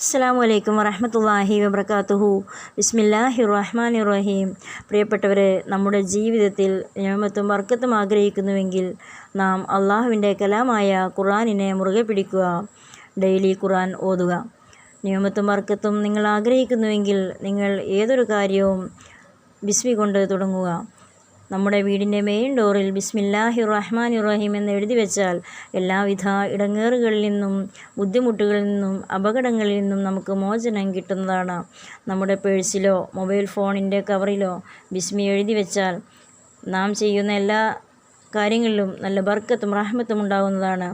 അസ്സാം വലൈക്കും വറഹമത്തല്ലാഹി വബർക്കാത്തുഹു ബിസ്മില്ലാഹി റഹ്മാൻ റഹീം പ്രിയപ്പെട്ടവരെ നമ്മുടെ ജീവിതത്തിൽ ഞാമത്തും വർക്കത്തും ആഗ്രഹിക്കുന്നുവെങ്കിൽ നാം അള്ളാഹുവിന്റെ കലാമായ ഖുറാനിനെ മുറുകെ പിടിക്കുക ഡെയിലി ഖുറാൻ ഓതുക. നിയമത്തും വർക്കത്തും നിങ്ങൾ ആഗ്രഹിക്കുന്നുവെങ്കിൽ നിങ്ങൾ ഏതൊരു കാര്യവും ബിസ്മി കൊണ്ട് തുടങ്ങുക. നമ്മുടെ വീടിന്റെ മെയിൻ ഡോറിൽ ബിസ്മില്ലാഹി റഹ്മാൻ റഹീം എന്ന് എഴുതി വെച്ചാൽ എല്ലാവിധ ഇടങ്ങേറുകളിൽ നിന്നും ബുദ്ധിമുട്ടുകളിൽ നിന്നും അപകടങ്ങളിൽ നിന്നും നമുക്ക് മോചനം കിട്ടുന്നതാണ്. നമ്മുടെ പേഴ്സിലോ മൊബൈൽ ഫോണിന്റെ കവറിലോ ബിസ്മി എഴുതി വെച്ചാൽ നാം ചെയ്യുന്ന എല്ലാ കാര്യങ്ങളിലും നല്ല ബർക്കത്തും റഹ്മത്തും ഉണ്ടാകുന്നതാണ്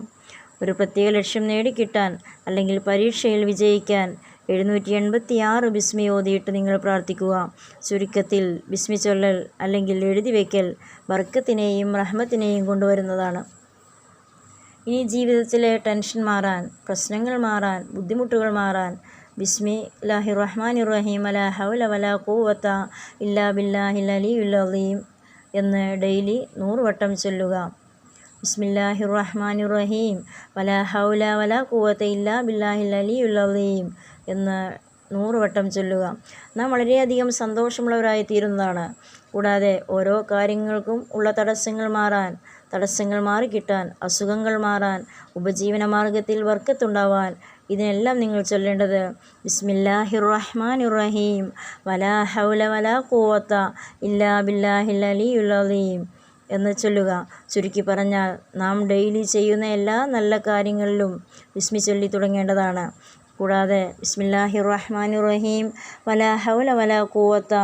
ഒരു പ്രത്യേക ലക്ഷ്യം നേടിക്കിട്ടാൻ അല്ലെങ്കിൽ പരീക്ഷയിൽ വിജയിക്കാൻ എഴുന്നൂറ്റി എൺപത്തി ആറ് ബിസ്മി ഓതിയിട്ട് നിങ്ങൾ പ്രാർത്ഥിക്കുക. ചുരുക്കത്തിൽ ബിസ്മി ചൊല്ലൽ അല്ലെങ്കിൽ എഴുതി വയ്ക്കൽ വർക്കത്തിനെയും റഹ്മത്തിനെയും കൊണ്ടുവരുന്നതാണ്. ഇനി ജീവിതത്തിലെ ടെൻഷൻ മാറാൻ പ്രശ്നങ്ങൾ മാറാൻ ബുദ്ധിമുട്ടുകൾ മാറാൻ ബിസ്മി ലാഹി റഹ്മാൻ ഇറഹീം അല ഹൗല വല കൂവത്ത ഇല്ലാ ബില്ലാഹിൽ അലിയുൽ അലീം എന്ന് ഡെയിലി നൂറ് വട്ടം ചൊല്ലുക. ബിസ്മില്ലാഹി റഹ്മാൻ റഹീം വല ഹൗല വല കൂവത്ത ഇല്ലാ ബില്ലാഹിൽ അലിയുൽ അലീം എന്ന് നൂറ് വട്ടം ചൊല്ലുക. നാം വളരെയധികം സന്തോഷമുള്ളവരായി തീരുന്നതാണ് കൂടാതെ ഓരോ കാര്യങ്ങൾക്കും ഉള്ള തടസ്സങ്ങൾ മാറാൻ തടസ്സങ്ങൾ മാറിക്കിട്ടാൻ അസുഖങ്ങൾ മാറാൻ ഉപജീവന മാർഗത്തിൽ വർക്കത്തുണ്ടാവാൻ ഇതിനെല്ലാം നിങ്ങൾ ചൊല്ലേണ്ടത് ബിസ്മില്ലാഹിർ റഹ്മാൻ റഹീം വലാ ഹൗല വലാ കൂവത്ത ഇല്ലാ ബില്ലാഹിൽ അലിയുൽ അലീം എന്ന് ചൊല്ലുക. ചുരുക്കി പറഞ്ഞാൽ നാം ഡെയിലി ചെയ്യുന്ന എല്ലാ നല്ല കാര്യങ്ങളിലും വിസ്മി ചൊല്ലി തുടങ്ങേണ്ടതാണ്. കൂടാതെ ബിസ്മില്ലാഹി റഹ്മാൻ റഹീം വലാ ഹൗല വലാ കൂവത്ത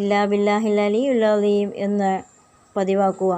ഇല്ലാ ബില്ലാഹിൽ അലിയുൽ അലീം എന്ന് പതിവാക്കുക.